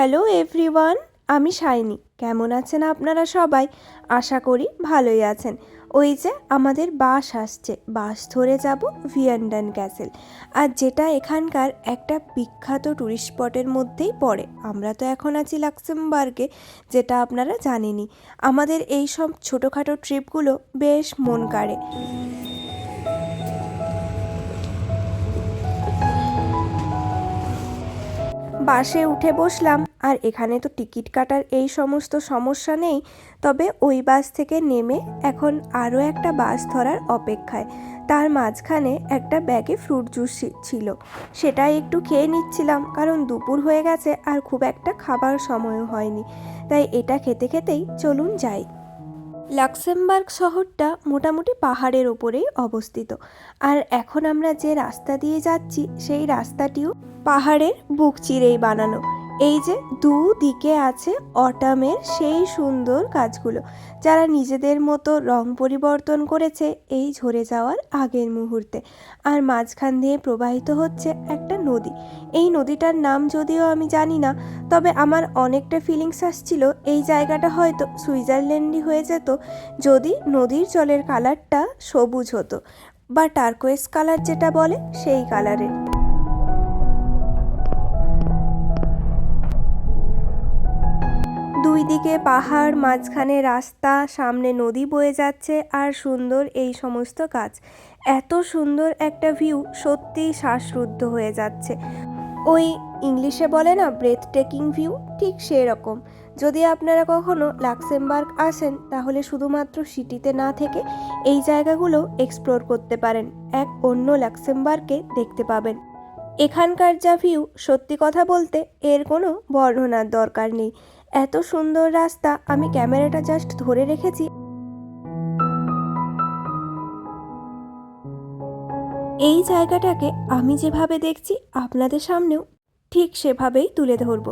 Hello everyone, আমি shiny. কেমন আছেন আপনারা সবাই? আশা করি ভালোই আছেন। ওই যে আমাদের বাস আসছে। বাস ধরে যাব ভিয়ান্ডান ক্যাসেল। আর যেটা এখানকার একটা বিখ্যাত ট্যুরিস্ট স্পটের মধ্যেই পড়ে। আমরা তো এখন আছি লাক্সেমবার্গে, যেটা আপনারা জানেনই। আমাদের এই সব ছোটোখাটো ট্রিপগুলো বেশ মন কাড়ে। বাসে উঠে বসলাম। আর এখানে তো টিকিট কাটার এই সমস্ত সমস্যা নেই। তবে ওই বাস থেকে নেমে এখন আরও একটা বাস ধরার অপেক্ষায়। তার মাঝখানে একটা ব্যাগে ফ্রুট জুস ছিল। সেটাই একটু খেয়ে নিচ্ছিলাম, কারণ দুপুর হয়ে গেছে আর খুব একটা খাবার সময়ও হয়নি। তাই এটা খেতে খেতেই চলুন যাই। লাক্সেমবার্গ শহরটা মোটামুটি পাহাড়ের ওপরেই অবস্থিত। আর এখন আমরা যে রাস্তা দিয়ে যাচ্ছি, সেই রাস্তাটিও পাহাড়ের বুক চিরেই বানানো। এই যে দুদিকে আছে অটামের সেই সুন্দর গাছগুলো যারা নিজেদের মতো রং পরিবর্তন করেছে এই ঝরে যাওয়ার আগের মুহূর্তে। আর মাঝখান দিয়ে প্রবাহিত হচ্ছে একটা নদী। এই নদীটার নাম যদিও আমি জানি না, তবে আমার অনেকটা ফিলিংস আসছিল এই জায়গাটা হয়তো সুইজারল্যান্ডই হয়ে যেত যদি নদীর জলের কালারটা সবুজ হতো। বা টার্কোয়েস কালার যেটা বলে সেই কালারের দুই দিকে পাহাড় মাঝখানে রাস্তা, সামনে নদী বয়ে যাচ্ছে আর সুন্দর এই সমস্ত গাছ। এত সুন্দর একটা ভিউ সত্যিই শ্বাসরুদ্ধ হয়ে যাচ্ছে। ওই ইংলিশে বলে না ব্রেথ টেকিং ভিউ ঠিক সেরকম। যদি আপনারা কখনো লাক্সেমবার্গ আসেন, তাহলে শুধুমাত্র সিটিতে না থেকে এই জায়গাগুলো এক্সপ্লোর করতে পারেন। এক অন্য লাক্সেমবার্গকে দেখতে পাবেন। এখানকার যা ভিউ সত্যি কথা বলতে এর কোনো বর্ণনার দরকার নেই। এত সুন্দর রাস্তা আমি ক্যামেরাটা জাস্ট ধরে রেখেছি। এই জায়গাটাকে আমি যেভাবে দেখছি আপনাদের সামনেও ঠিক সেভাবেই তুলে ধরব।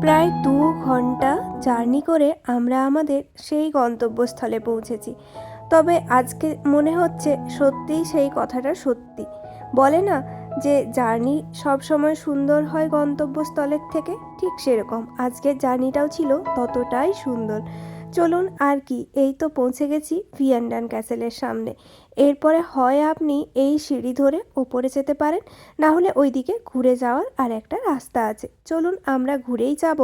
প্রায় দু ঘণ্টা জার্নি করে আমরা আমাদের সেই গন্তব্যস্থলে পৌঁছেছি। তবে আজকে মনে হচ্ছে সত্যিই সেই কথাটা সত্যি। বলে না যে জার্নি সব সময় সুন্দর হয় গন্তব্যস্থলের থেকে, ঠিক সেরকম। আজকের জার্নিটাও ছিল ততটাই সুন্দর। চলুন আর কি, এই তো পৌঁছে গেছি ভিয়ান্ডান ক্যাসেলের সামনে। এরপরে হয় আপনি এই সিঁড়ি ধরে ওপরে যেতে পারেন, না হলে ওইদিকে ঘুরে যাওয়ার আর একটা রাস্তা আছে। চলুন আমরা ঘুরেই যাব।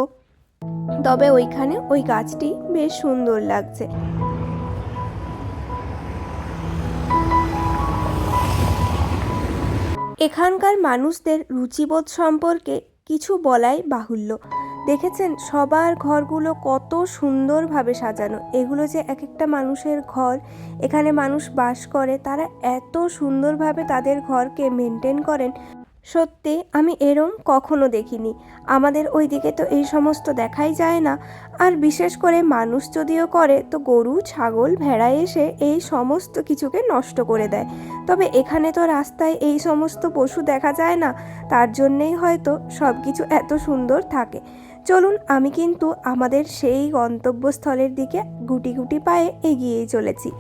তবে ওইখানে ওই গাছটি বেশ সুন্দর লাগছে। এখানকার মানুষদের রুচিবোধ সম্পর্কে কিছু বলাই বাহুল্য। দেখেছেন সবার ঘরগুলো কত সুন্দরভাবে সাজানো। এগুলো যে এক একটা মানুষের ঘর, এখানে মানুষ বাস করে, তারা এত সুন্দরভাবে তাদের ঘরকে মেনটেন করেন। সত্যি, আমি এরম কখনো দেখিনি। আমাদের ওই দিকে তো এই সমস্ত দেখাই যায় না। আর বিশেষ করে মানুষ যদিও করে, তো গরু, ছাগল, ভেড়া এসে এই সমস্ত কিছুকে নষ্ট করে দেয়। তবে এখানে তো রাস্তায় এই সমস্ত পশু দেখা যায় না, তার জন্যেই হয়তো সব কিছু এত সুন্দর থাকে। চলুন, আমি কিন্তু আমাদের সেই গন্তব্যস্থলের দিকে গুটি গুটি পায়ে এগিয়েই চলেছি।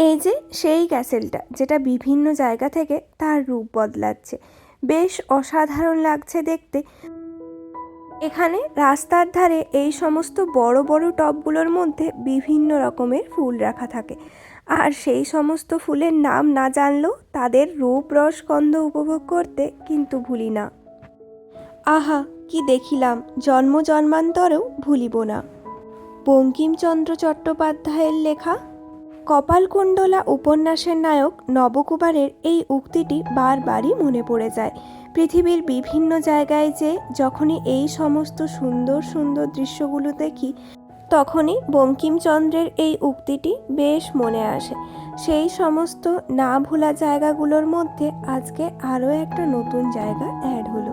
এই যে সেই ক্যাসেলটা, যেটা বিভিন্ন জায়গা থেকে তার রূপ বদলাচ্ছে। বেশ অসাধারণ লাগছে দেখতে। এখানে রাস্তার ধারে এই সমস্ত বড় বড় টবগুলোর মধ্যে বিভিন্ন রকমের ফুল রাখা থাকে। আর সেই সমস্ত ফুলের নাম না জানলেও তাদের রূপ রস গন্ধ উপভোগ করতে কিন্তু ভুলি না। আহা, কি দেখিলাম, জন্ম জন্মান্তরেও ভুলিব না। বঙ্কিমচন্দ্র চট্টোপাধ্যায়ের লেখা কপালকুণ্ডলা উপন্যাসের নায়ক নবকুমারের এই উক্তিটি বারবারই মনে পড়ে যায়। পৃথিবীর বিভিন্ন জায়গায় যে যখনই এই সমস্ত সুন্দর সুন্দর দৃশ্যগুলো দেখি, তখনই বঙ্কিমচন্দ্রের এই উক্তিটি বেশ মনে আসে। সেই সমস্ত না ভোলা জায়গাগুলোর মধ্যে আজকে আরও একটা নতুন জায়গা অ্যাড হলো।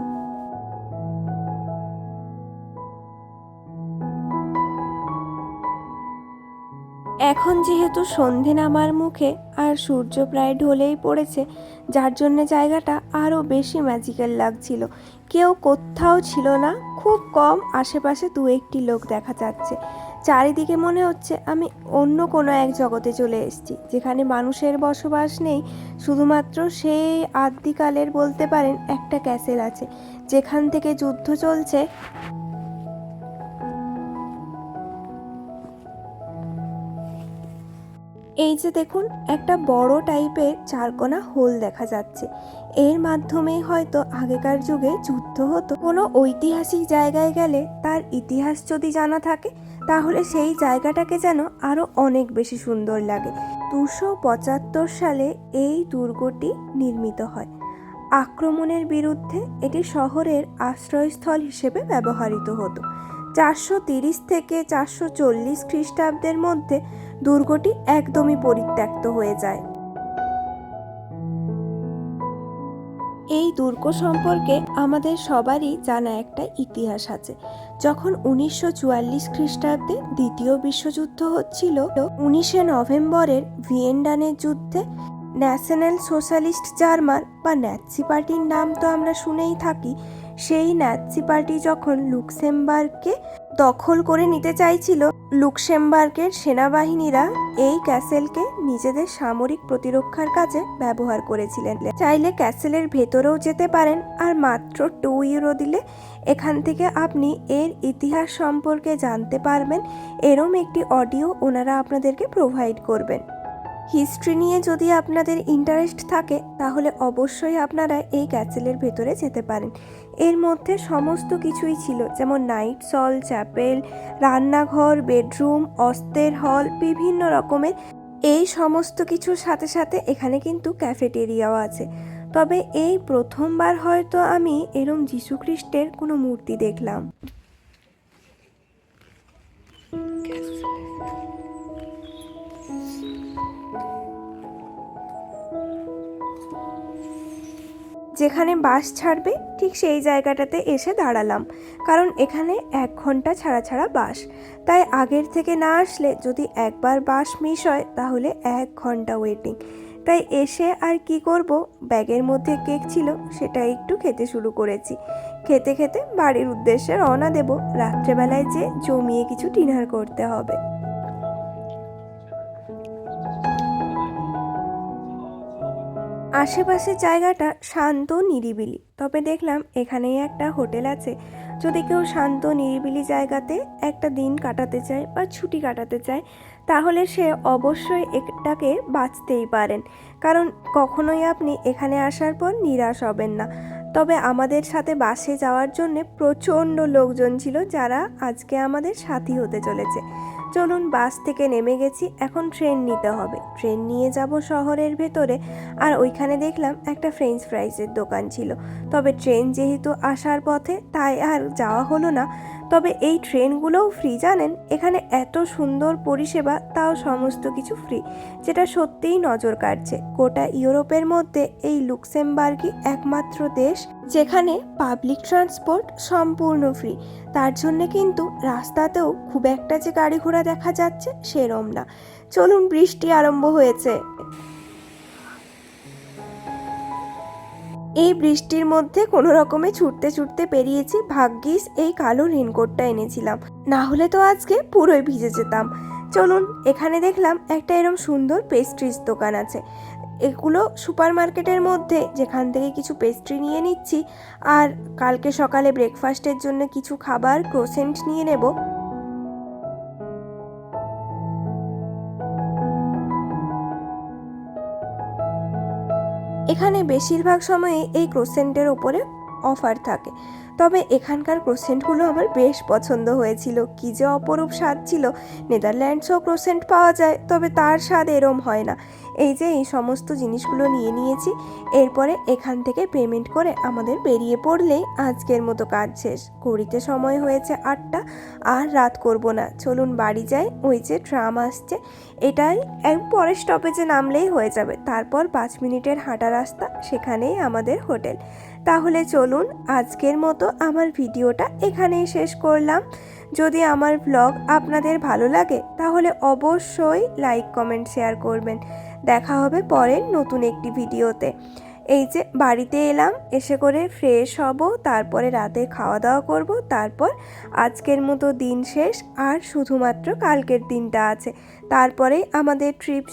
এখন যেহেতু সন্ধে নামার মুখে আর সূর্য প্রায় ঢলেই পড়েছে, যার জন্য জায়গাটা আরও বেশি ম্যাজিক্যাল লাগছিল। কেউ কোথাও ছিল না, খুব কম আশেপাশে দু একটি লোক দেখা যাচ্ছে। চারিদিকে মনে হচ্ছে আমি অন্য কোনো এক জগতে চলে এসেছি, যেখানে মানুষের বসবাস নেই, শুধুমাত্র সেই আদ্যিকালের বলতে পারেন একটা ক্যাসেল আছে, যেখান থেকে যুদ্ধ চলছে। এই যে দেখুন, একটা বড় টাইপের চারকোনা হোল দেখা যাচ্ছে। এর মাধ্যমেই হয়তো আগেকার যুগে যুদ্ধ হতো। কোনো ঐতিহাসিক জায়গায় গেলে তার ইতিহাস যদি জানা থাকে, তাহলে সেই জায়গাটাকে যেন আরও অনেক বেশি সুন্দর লাগে। দুশো পঁচাত্তর সালে এই দুর্গটি নির্মিত হয়। আক্রমণের বিরুদ্ধে এটি শহরের আশ্রয়স্থল হিসেবে ব্যবহৃত হতো। চারশো তিরিশ থেকে চারশো চল্লিশ খ্রিস্টাব্দের মধ্যে দুর্গটি একদমই পরিত্যক্ত হয়ে যায়। এই দুর্গ সম্পর্কে আমাদের সবারই জানা একটা ইতিহাস আছে। যখন উনিশশো চুয়াল্লিশ খ্রিস্টাব্দে দ্বিতীয় বিশ্বযুদ্ধ হচ্ছিল, উনিশে নভেম্বরের ভিয়েন্ডানের যুদ্ধে ন্যাশনাল সোশ্যালিস্ট জার্মান বা ন্যাৎসি পার্টির নাম তো আমরা শুনেই থাকি, সেই ন্যাৎসি পার্টি যখন লুক্সেমবার্গকে দখল করে নিতে চাইছিল লুক্সেমবার্গের সেনাবাহিনীরা এই ক্যাসেলকে নিজেদের সামরিক প্রতিরক্ষার কাজে ব্যবহার করেছিলেন। চাইলে ক্যাসেলের ভেতরেও যেতে পারেন, আর মাত্র টু ইউরো দিলে এখান থেকে আপনি এর ইতিহাস সম্পর্কে জানতে পারবেন। এরম একটি অডিও ওনারা আপনাদেরকে প্রোভাইড করবেন। হিস্ট্রি নিয়ে যদি আপনাদের ইন্টারেস্ট থাকে, তাহলে অবশ্যই আপনারা এই ক্যাসেলের ভেতরে যেতে পারেন। এর মধ্যে সমস্ত কিছুই ছিল, যেমন নাইট সল চ্যাপেল রান্নাঘর বেডরুম অস্তের হল বিভিন্ন রকমের। এই সমস্ত কিছুর সাথে সাথে এখানে কিন্তু ক্যাফেটেরিয়াও আছে। তবে এই প্রথমবার হয়তো আমি এরম যীশুখ্রিস্টের কোনো মূর্তি দেখলাম। যেখানে বাস ছাড়বে, ঠিক সেই জায়গাটাতে এসে দাঁড়ালাম। কারণ এখানে এক ঘণ্টা ছাড়া ছাড়া বাস। তাই আগের থেকে না আসলে যদি একবার বাস মিস হয়, তাহলে এক ঘণ্টা ওয়েটিং তাই এসে আর কি করব? ব্যাগের মধ্যে কেক ছিল, সেটা একটু খেতে শুরু করেছি। খেতে খেতে বাড়ির উদ্দেশ্যে রওনা দেব। রাত্রেবেলায় যে জমিয়ে কিছু ডিনার করতে হবে। আশেপাশের জায়গাটা শান্ত নিরিবিলি। তবে দেখলাম এখানেই একটা হোটেল আছে। যদি কেউ শান্ত নিরিবিলি জায়গাতে একটা দিন কাটাতে চায় বা ছুটি কাটাতে চায়, তাহলে সে অবশ্যই এটাকে বাঁচতেই পারেন। কারণ কখনোই আপনি এখানে আসার পর নিরাশ হবেন না। তবে আমাদের সাথে বাসে যাওয়ার জন্যে প্রচণ্ড লোকজন ছিল যারা আজকে আমাদের সাথী হতে চলেছে। চলুন বাস থেকে নেমে গেছি, এখন ট্রেন নিতে হবে। ট্রেন নিয়ে যাব শহরের ভেতরে, আর ওইখানে দেখলাম একটা ফ্রেঞ্চ ফ্রাইসের দোকান ছিল। তবে ট্রেন যেহেতু আসার পথে, তাই আর যাওয়া হলো না। তবে এই ট্রেনগুলোও ফ্রি জানেন? এখানে এত সুন্দর পরিষেবা, তাও সমস্ত কিছু ফ্রি যেটা সত্যিই নজর কাটছে গোটা ইউরোপের মধ্যে এই লুক্সেমবার্গই একমাত্র দেশ যেখানে পাবলিক ট্রান্সপোর্ট সম্পূর্ণ ফ্রি তার জন্য কিন্তু রাস্তাতেও খুব একটা যে গাড়ি ঘোড়া দেখা যাচ্ছে সেরম না। চলুন, বৃষ্টি আরম্ভ হয়েছে। এই বৃষ্টির মধ্যে কোনো রকমে ছুটতে ছুটতে পেরিয়েছি ভাগ্যিস এই কালো রেনকোটটা এনেছিলাম। না হলে তো আজকে পুরোই ভিজে যেতাম। চলুন, এখানে দেখলাম একটা এরম সুন্দর পেস্ট্রিজ দোকান আছে। এগুলো সুপার মার্কেটের মধ্যে যেখান থেকে কিছু পেস্ট্রি নিয়ে নিচ্ছি। আর কালকে সকালে ব্রেকফাস্টের জন্য কিছু খাবার ক্রোসেন্ট নিয়ে নেব। এখানে বেশিরভাগ সময়ে এই ক্রোসেন্টের ওপরে অফার থাকে। তবে এখানকার ক্রোসেন্টগুলো আমার বেশ পছন্দ হয়েছিল। কী যে অপরূপ স্বাদ ছিল। নেদারল্যান্ডসও ক্রোসেন্ট পাওয়া যায়, তবে তার স্বাদ এরম হয় না। এই যে এই সমস্ত জিনিসগুলো নিয়ে নিয়েছি, এরপরে এখান থেকে পেমেন্ট করে আমাদের বেরিয়ে পড়লেই আজকের মতো কাজ শেষ। ঘড়িতে সময় হয়েছে আটটা, আর রাত করব না। চলুন বাড়ি যাই, ওই যে ট্রাম আসছে। এটাই এক পরের স্টপেজে নামলেই হয়ে যাবে। তারপর পাঁচ মিনিটের হাঁটা রাস্তা, সেখানেই আমাদের হোটেল। তাহলে চলুন আজকের মতো আমার ভিডিওটা এখানেই শেষ করলাম। যদি আমার ব্লগ আপনাদের ভালো লাগে, তাহলে অবশ্যই লাইক কমেন্ট শেয়ার করবেন। দেখা হবে পরের নতুন একটি ভিডিওতে। এই যে বাড়িতে এলাম, এসে করে ফ্রেশ হব, তারপরে রাতে খাওয়া দাওয়া করব, তারপর আজকের মতো দিন শেষ, আর শুধুমাত্র কালকের দিনটা আছে। তারপরেই আমাদের ট্রিপ